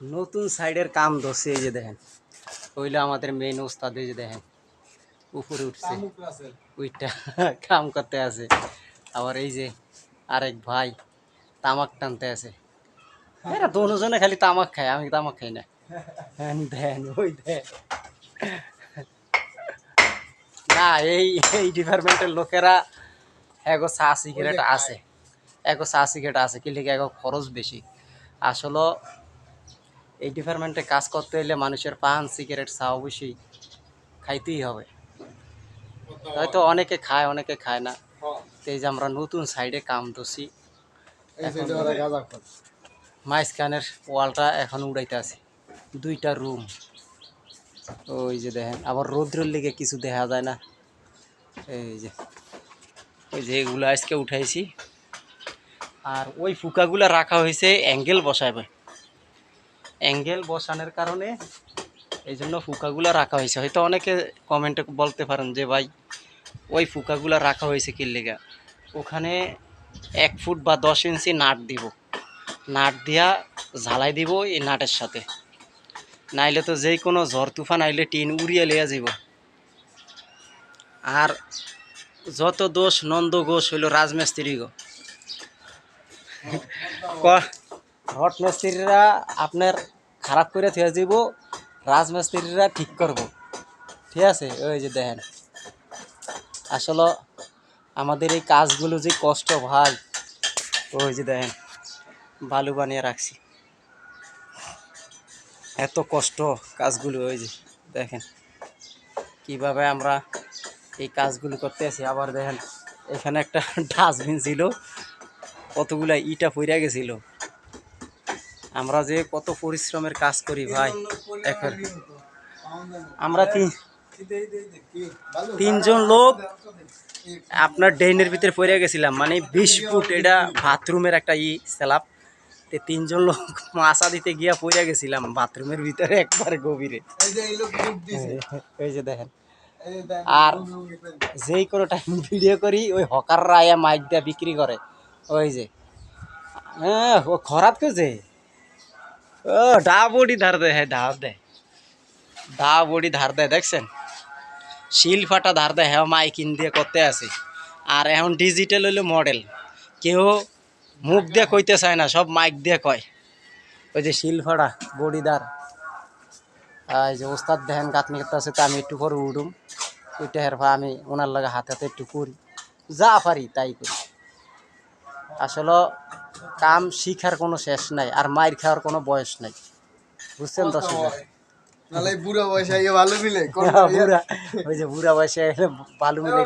নতুন সাইডের কাম ধরছে এই যে দেখেন। ওইটা আমাদের মেইন ওস্তাদ এই যে দেখেন। উপরে উঠছে। ওইটা কাম করতে আছে। আবার এই যে আরেক ভাই তামাক টানতে আছে। এরা দোনোজনে খালি তামাক খায় আমি তামাক খাই না। হ্যান দেন ওই দেন। না এই এই ডিপার্টমেন্টের লোকেরা এগো চা সিগারেট আছে। এগো চা সিগারেট আছে কি লিখে এগো খরচ বেশি? আসলে এই ডিপার্টমেন্টে কাজ করতে হলে মানুষের পান সিগারেট চা অবশ্যই খাইতেই হবে। হয়তো অনেকে খায় অনেকে খায় না। এই যে আমরা নতুন সাইডে কাম দোষী মাইসখানের ওয়ালটা এখন উড়াইতে আছে দুইটা রুম। ওই যে দেখেন আবার রৌদ্রের লেগে কিছু দেখা যায় না। এই যে ওই যে এগুলো আজকে উঠাইছি। আর ওই ফুকাগুলো রাখা হয়েছে অ্যাঙ্গেল বসাবে অ্যাঙ্গেল বসানোর কারণে এই জন্য ফুকাগুলো রাখা হয়েছে। হয়তো অনেকে কমেন্টে বলতে পারেন যে, ভাই, ওই ফুকাগুলো রাখা হয়েছে কি লেগা? ওখানে এক ফুট বা দশ ইঞ্চি নাট দিব। নাট দিয়া ঝালাই দিব এই নাটের সাথে। নাইলে তো যেই কোনো ঝড় তুফান আইলে টিন উড়িয়ে লিয়া যাব। আর যত দোষ, নন্দ ঘোষ হইল রাজমিস্ত্রি গো। হট মিস্ত্রিরা আপনার খারাপ করে থিয়ে যাব রাজমিস্ত্রিরা ঠিক করব। ঠিক আছে? ওই যে দেখেন। আসলে আমাদের এই কাজগুলো যে কষ্ট ভাই, ওই যে দেখেন, বালু বানিয়ে রাখছি। এত কষ্ট কাজগুলো, ওই যে দেখেন। কীভাবে আমরা এই কাজগুলো করতে আছি? আবার দেখেন, এখানে একটা ডাস্টবিন ছিল, কতগুলা ইটা পইরা গেছিল। আমরা যে কত পরিশ্রমের কাজ করি ভাই এখন আমরা তিন তিনজন লোক আপনার ড্রেনের ভিতরে পড়ে গেছিলাম মানে বিশ ফুট এটা বাথরুমের একটা ই স্যালাপ তে তিনজন লোক মাছা দিতে গিয়া পড়ে গেছিলাম বাথরুমের ভিতরে একবারে গভীরে। এই যে দেখেন। আর যেই কোনো টাইম ভিডিও করি, ওই হকাররা আয়া মাইক দিয়া বিক্রি করে। ওই যে। হ্যাঁ খরাত কেছে ধার দেয় হ্যাঁ বডি ধার দেয় দেখছেন? শিল ফাটা ধার দেয় হ্যাঁ মাইকিন দিয়ে করতে আছে। আর এখন ডিজিটাল হইল মডেল কেউ মুখ দিয়ে কইতে চায় না, সব মাইক দিয়ে কয়। ওই যে শিল ফাটা বডিদার এই যে ওস্তাদ দেখেন, গাঁথনি করতে আছে তো আমি একটু পরে উঠুম ওইটা হেরফা আমি ওনার লাগে হাতে হাতে একটু করি। যা পারি, তাই করি। আসলে কাম শিখার কোনো শেষ নাই আর মায়ের খাওয়ার কোনো বয়স নাই। বুঝছেন নালে বুড়ো বয়সে ভালো মিলে বুড়া ওই যে বুড়া বয়সে বালু মিলে